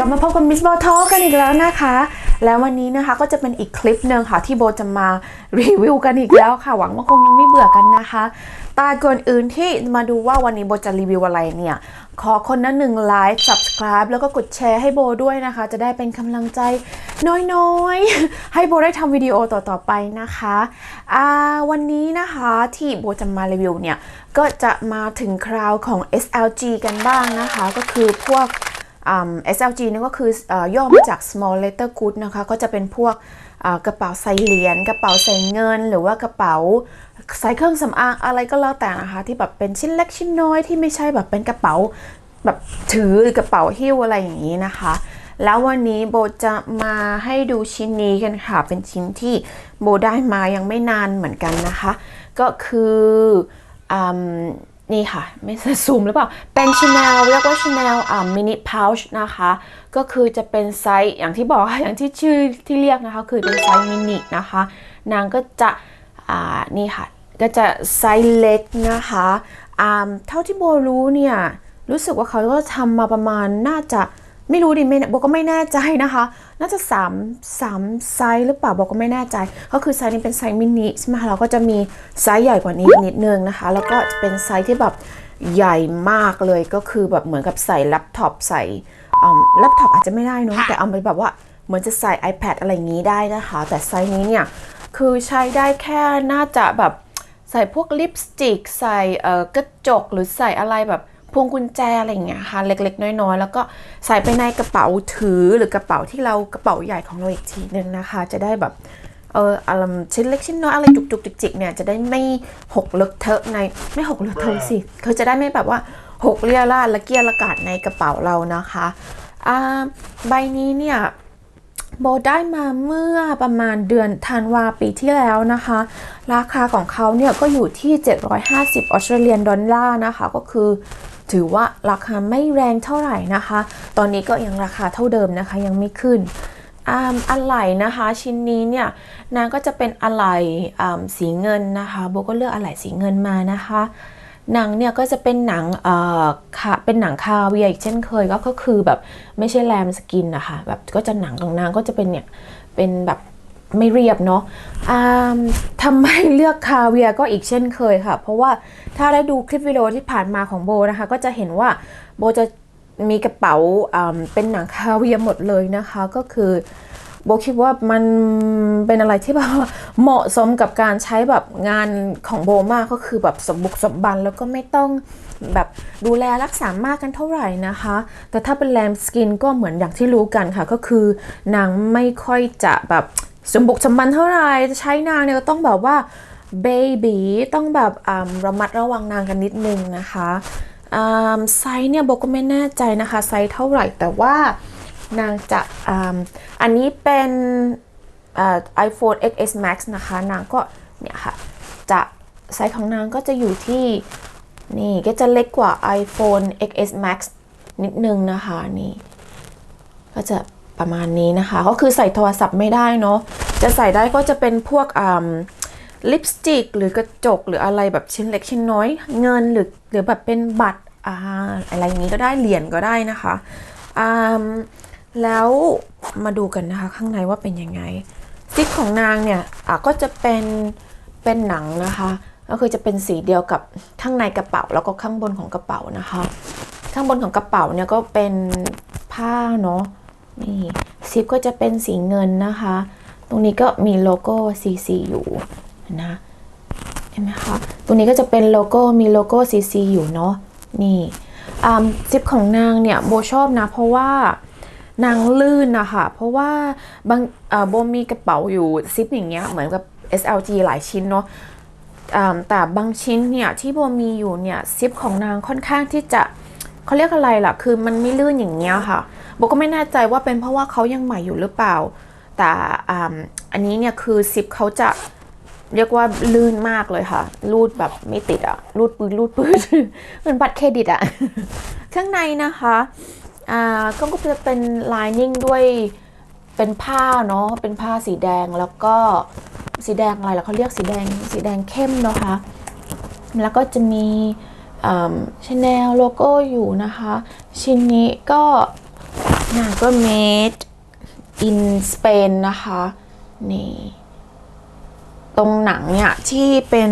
กลับมาพบกับมิสบอทอกันอีกแล้วนะคะ แล้ววันนี้นะคะก็จะเป็นอีกคลิปหนึ่งค่ะที่โบจะมารีวิวกันอีกแล้วค่ะ หวังว่าคงยังไม่เบื่อกันนะคะตาก่อนอื่นที่มาดูว่าวันนี้โบจะรีวิวอะไรเนี่ย ขอคนละหนึ่งไลค์ subscribe แล้วก็กดแชร์ให้โบด้วยนะคะ จะได้เป็นกำลังใจน้อยๆ ให้โบได้ทำวิดีโอต่อๆไปนะคะอ่าวันนี้นะคะที่โบจะมารีวิวเนี่ย ก็จะมาถึงคราวของ SLG กันบ้างนะคะ ก็คือพวก SLG นั่นก็คืออย่อมาจาก small letter good นะคะ ก็จะเป็นพวกกระเป๋าใส่เหรียญกระเป๋าใส่เงิน หรือว่ากระเป๋าใส่เครื่องสำอางอะไรก็แล้วแต่นะคะ ที่แบบเป็นชิ้นเล็กชิ้นน้อยที่ไม่ใช่แบบเป็นกระเป๋าแบบถือหรือกระเป๋าหิ้วอะไรอย่างนี้นะคะ แล้ววันนี้โบจะมาให้ดูชิ้นนี้กันค่ะ เป็นชิ้นที่โบได้มายังไม่นานเหมือนกันนะคะ ก็คืออ นี่ค่ะ ไม่ใช่ซูมหรือเปล่า เป็นชาแนลเรียกว่าชาแนลอ่ามินิพาวช์นะคะ ก็คือจะเป็นไซส์อย่างที่บอกค่ะอย่างที่ชื่อที่เรียกนะคะ คือเป็นไซส์มินินะคะ นางก็จะอ่านี่ค่ะ ก็จะไซส์เล็กนะคะอ่าเท่าที่โบรู้เนี่ย รู้สึกว่าเขาก็ทำมาประมาณน่าจะ ไม่รู้ดิไม่โบก็ไม่แน่ใจนะคะ น่าจะ3 3ไซส์หรือเปล่าโบก็ไม่แน่ใจ ก็คือไซส์นี้เป็นไซส์มินิใช่ไหมคะเราก็จะมีไซส์ใหญ่กว่านี้นิดนึงนะคะ แล้วก็จะเป็นไซส์ที่แบบใหญ่มากเลยก็คือแบบเหมือนกับใส่แล็ปท็อปใส่แล็ปท็อปอาจจะไม่ได้เนอะแต่เอาไปแบบว่าเหมือนจะใส่ iPad อะไรอย่างนี้ได้นะคะ แต่ไซส์นี้เนี่ยคือใช้ได้แค่น่าจะแบบใส่พวกลิปสติก ใส่เอ่อกระจกหรือใส่อะไรแบบพ วงกุญแจอะไรอย่างเงี้ยค่ะเล็กๆ น้อยๆ แล้วก็ใส่ไปในกระเป๋าถือหรือกระเป๋าที่เรากระเป๋าใหญ่ของเราอีกทีนึงนะคะ จะได้แบบเอออารมณ์ชิ้นเล็กชิ้นน้อยอะไรจุกๆจิกๆเนี่ยจะได้ไม่หกเลอะเทอะในไม่หกเลอะเทอะสิคือจะได้ไม่แบบว่าหกเลี่ยราดละเกียระกาดในกระเป๋าเรานะคะอ่าใบนี้เนี่ยโบได้มาเมื่อประมาณเดือนธันวาปีที่แล้วนะคะ ราคาของเขาเนี่ยก็อยู่ที่ 750 ออสเตรเลียนดอลลาร์นะคะ ก็คือ ถือว่าราคาไม่แรงเท่าไหร่นะคะ ตอนนี้ก็ยังราคาเท่าเดิมนะคะยังไม่ขึ้นอ่าอะไหล่นะคะชิ้นนี้เนี่ยนางก็จะเป็นอะไหล่อ่าสีเงินนะคะโบก็เลือกอะไหล่สีเงินมานะคะหนังเนี่ยก็จะเป็นหนังเอ่อค่ะเป็นหนังคาเวียอีกเช่นเคยก็ก็คือแบบไม่ใช่แรมสกินนะคะแบบก็จะหนังของนางก็จะเป็นเนี่ยเป็นแบบ ไม่เรียบเนาะทำไมเลือกคาเวียก็อีกเช่นเคยค่ะ เพราะว่าถ้าได้ดูคลิปวิดีโอที่ผ่านมาของโบนะคะ ก็จะเห็นว่าโบจะมีกระเป๋าเป็นหนังคาเวียหมดเลยนะคะ ก็คือโบคิดว่ามันเป็นอะไรที่แบบเหมาะสมกับการใช้แบบงานของโบมากก็คือแบบสมบุกสมบันแล้วก็ไม่ต้องแบบดูแลรักษามากกันเท่าไหร่นะคะ แต่ถ้าเป็นแรมสกินก็เหมือนอย่างที่รู้กันค่ะ ก็คือนางไม่ค่อยจะแบบ สมบุกสมบันเท่าไหร่จะใช้นางเนี่ยก็ต้องแบบว่าเบบีต้องแบบอ่าระมัดระวังนางกันนิดนึงนะคะไซส์เนี่ยโบก็ไม่แน่ใจนะคะไซส์เท่าไหร่แต่ว่านางจะออันนี้เป็นอ่า iPhone XS Max นะคะ นางก็เนี่ยค่ะ จะไซส์ของนางก็จะอยู่ที่นี่ก็จะเล็กกว่า iPhone XS Max นิดนึงนะคะนี่ ก็จะ ประมาณนี้นะคะ ก็คือใส่โทรศัพท์ไม่ได้เนาะจะใส่ได้ก็จะเป็นพวกอ่าลิปสติกหรือกระจกหรืออะไรแบบชิ้นเล็กชิ้นน้อย เงินหรือหรือแบบเป็นบัตรอ่าอะไรอย่างนี้ก็ได้เหรียญก็ได้นะคะอ่าแล้วมาดูกันนะคะข้างในว่าเป็นยังไงซิปของนางเนี่ยอะก็จะเป็นเป็นหนังนะคะ ก็คือจะเป็นสีเดียวกับข้างในกระเป๋า แล้วก็ข้างบนของกระเป๋านะคะ ข้างบนของกระเป๋าเนี่ยก็เป็นผ้าเนาะ นี่ซิปก็จะเป็นสีเงินนะคะ ตรงนี้ก็มีโลโก้ CC อยู่นะเห็นไหมคะตรงนี้ก็จะเป็นโลโก้มีโลโก้ CC อยู่เนาะนี่ซิปของนางเนี่ยโบชอบนะ เพราะว่านางลื่นนะคะ เพราะว่าบางโบมีกระเป๋าอยู่ซิปอย่างเงี้ยเหมือนกับ SLG หลายชิ้นเนาะแต่บางชิ้นเนี่ยที่โบมีอยู่เนี่ยซิปของนางค่อนข้างที่จะเขาเรียกอะไรล่ะ คือมันไม่ลื่นอย่างเงี้ยค่ะ โบก็ไม่แน่ใจว่าเป็นเพราะว่าเขายังใหม่อยู่หรือเปล่า แต่อ่าอันนี้เนี่ยคือซิปเขาจะเรียกว่าลื่นมากเลยค่ะ รูดแบบไม่ติดอะรูดปืนรูดปืนเหมือนบัตรเครดิตอะข้างในนะคะอ่าก็จะเป็น lining ด้วยเป็นผ้าเนาะเป็นผ้าสีแดงแล้วก็สีแดงอะไรแล่ะเขาเรียกสีแดงสีแดงเข้มนะคะ แล้วก็จะมีชาแนลโลโก้อยู่นะคะ ชิ้นนี้ก็ นางก็ made in Spain นะคะ นี่ ตรงหนังเนี่ยที่เป็น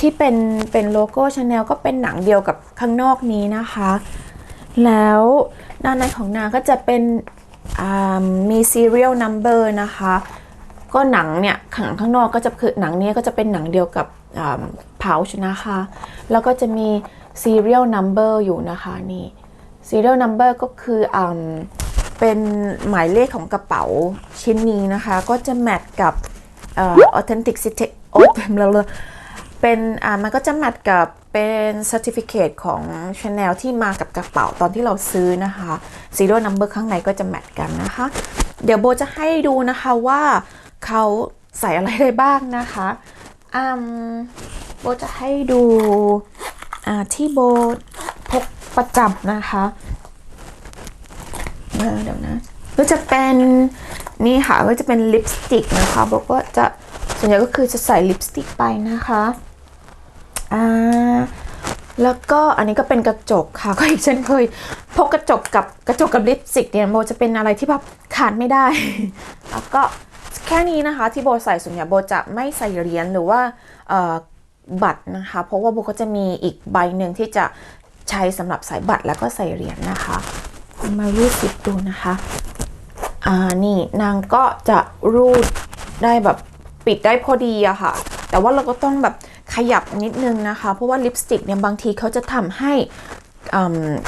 ที่เป็นเป็นโลโก้ชาแนลก็เป็นหนังเดียวกับข้างนอกนี้นะคะ แล้วด้านในของนางก็จะเป็นมี serial number นะคะ ก็หนังเนี่ยข้างข้างนอกก็จะคือหนังเนี้ยก็จะเป็นหนังเดียวกับพาชนะคะ แล้วก็จะมี serial number อยู่นะคะนี่ serial number ก็คืออเป็นหมายเลขของกระเป๋าชิ้นนี้นะคะ ก็จะแมทกับ authenticity โอ๊ยเป็นอ่ามันก็จะแมทกับเป็น certificate ของ Chanel ที่มากับกระเป๋าตอนที่เราซื้อนะคะ serial number ข้างในก็จะแมทกันนะคะ เดี๋ยวโบจะให้ดูนะคะว่าเขาใส่อะไรได้บ้างนะคะอืมโบจะให้ดูอ่าที่โบ ประจำนะคะเเดี๋ยวนะก็จะเป็นนี่ค่ะก็จะเป็นลิปสติกนะคะโบก็จะส่วนใหญ่ก็คือจะใส่ลิปสติกไปนะคะอ่าแล้วก็อันนี้ก็เป็นกระจกค่ะก็อีกเช่นเคยพกกระจกกับกระจกกับลิปสติกเนี่ยโบจะเป็นอะไรที่แบบขาดไม่ได้ แล้วก็แค่นี้นะคะที่โบใส่ส่วนใหญ่โบจะไม่ใส่เหรียญหรือว่าบัตรนะคะ เพราะว่าโบก็จะมีอีกใบหนึ่งที่จะ ใช้สำหรับใส่บัตรแล้วก็ใส่เหรียญนะคะ มารูดซิปดูนะคะ อ่านี่นางก็จะรูดได้แบบปิดได้พอดีอะค่ะ แต่ว่าเราก็ต้องแบบขยับนิดนึงนะคะ เพราะว่าลิปสติกเนี่ยบางทีเขาจะทำให้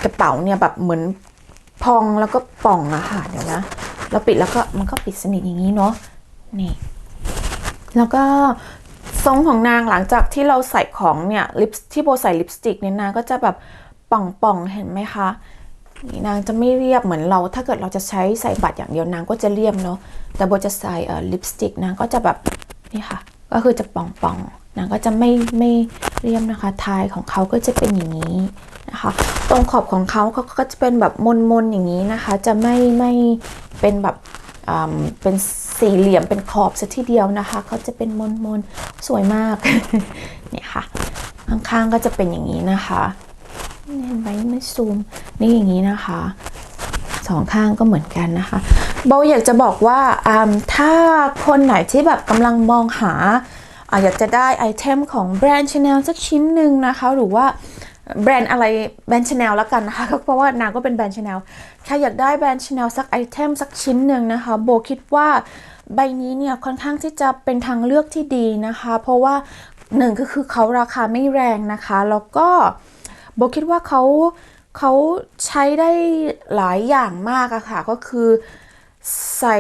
กระเป๋าเนี่ยแบบเหมือนพองแล้วก็ป่องอะค่ะเดี๋ยวนะเราปิดแล้วก็มันก็ปิดสนิทอย่างนี้เนาะนี่แล้วก็ทรงของนางหลังจากที่เราใส่ของเนี่ยลิปที่โบใส่ลิปสติกเนี่ยนางก็จะแบบ ป่องๆเห็นไหมคะนี่นางจะไม่เรียบเหมือนเรา ถ้าเกิดเราจะใช้ใส่บัตรอย่างเดียวนางก็จะเรียบเนาะแต่โบจะใส่เอ่อลิปสติกนางก็จะแบบนี่ค่ะ ก็คือจะป่องๆนางก็จะไม่ไม่เรียบนะคะทายของเขาก็จะเป็นอย่างนี้นะคะ ตรงขอบของเขาเขาก็จะเป็นแบบมนๆอย่างนี้นะคะ จะไม่ไม่เป็นแบบเป็นสี่เหลี่ยมเป็นขอบซะทีเดียวนะคะเขาจะเป็นมนๆสวยมาก เนี่ยค่ะ ข้างๆก็จะเป็นอย่างนี้นะคะ เห็นไหมไม่ซูม นี่อย่างนี้นะคะสองข้างก็เหมือนกันนะคะโบอยากจะบอกว่าถ้าคนไหนที่แบบกำลังมองหาอยากจะได้ไอเทมของแบรนด์ Chanel สักชิ้นหนึ่งนะคะ หรือว่าแบรนด์อะไรแบรนด์ Chanel แล้วกันนะคะเพราะว่านางก็เป็นแบรนด์ Chanel ใครอยากได้แบรนด์ Chanel สักไอเทมสักชิ้นหนึ่งนะคะ โบคิดว่าใบนี้เนี่ยค่อนข้างที่จะเป็นทางเลือกที่ดีนะคะ เพราะว่าหนึ่งก็คือเขาราคาไม่แรงนะคะ แล้วก็ โบคิดว่าเขาเขาใช้ได้หลายอย่างมากอะค่ะ ก็คือใส่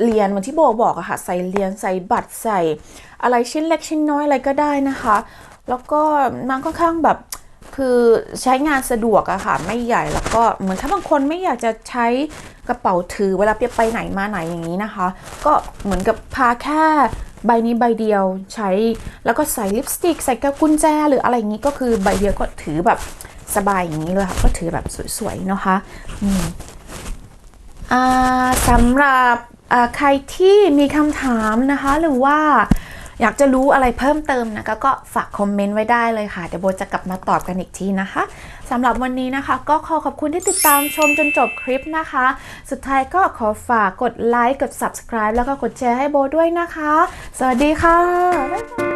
เหรียญเหมือนที่โบบอกอะค่ะ ใส่เหรียญใส่บัตรใส่ อะไรชิ้นเล็กชิ้นน้อยอะไรก็ได้นะคะ แล้วก็นางค่อนข้างแบบคือใช้งานสะดวกอะค่ะ ไม่ใหญ่แล้วก็เหมือนถ้าบางคนไม่อยากจะใช้กระเป๋าถือเวลาไปไหนมาไหนอย่างนี้นะคะ ก็เหมือนกับพาแค่ ใบนี้ใบเดียวใช้แล้วก็ใส่ลิปสติก ใส่แก้วกุญแจหรืออะไรอย่างนี้ก็คือใบเดียวก็ถือแบบสบายอย่างนี้เลยค่ะ ก็ถือแบบสวยๆนะคะสำหรับใครที่มีคำถามนะคะหรือว่า อยากจะรู้อะไรเพิ่มเติมนะคะ ก็ฝากคอมเมนต์ไว้ได้เลยค่ะ เดี๋ยวโบจะกลับมาตอบกันอีกทีนะคะสำหรับวันนี้นะคะ ก็ขอขอบคุณที่ติดตามชมจนจบคลิปนะคะ สุดท้ายก็ขอฝากกดไลค์กด subscribe แล้วก็กดแชร์ให้โบด้วยนะคะ สวัสดีค่ะ บ๊ายบาย